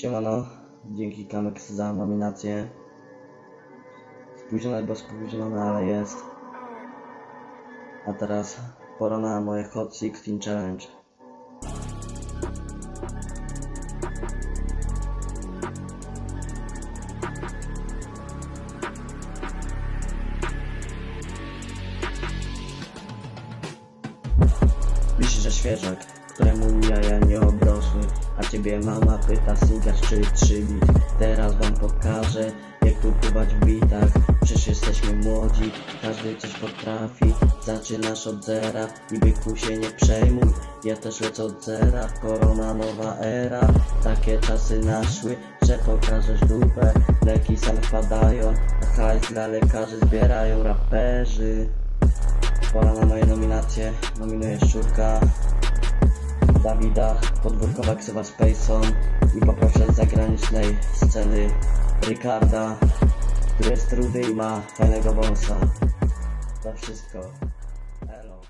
Siemano, dzięki Kamex za nominację. Spóźnione, bo spóźnione, ale jest. A teraz pora na moje Hot 16 Challenge. Myślisz, że świeżak, któremu jaja nie ciebie mama pyta, singasz czy trzy bit. Teraz wam pokażę, jak tu pływać w bitach. Przecież jesteśmy młodzi, każdy coś potrafi. Zaczynasz od zera i byku się nie przejmuj. Ja też lecę od zera, korona nowa era. Takie czasy naszły, że pokażesz dupę. Leki same wpadają, a hajs dla lekarzy zbierają raperzy. Pora na moje nominacje. Nominuję Szczurka, Dawida, podwórkowa ksywa Spaceon i poproszę z zagranicznej sceny Ricarda, który jest rudy i ma fajnego wąsa. To wszystko. Hello.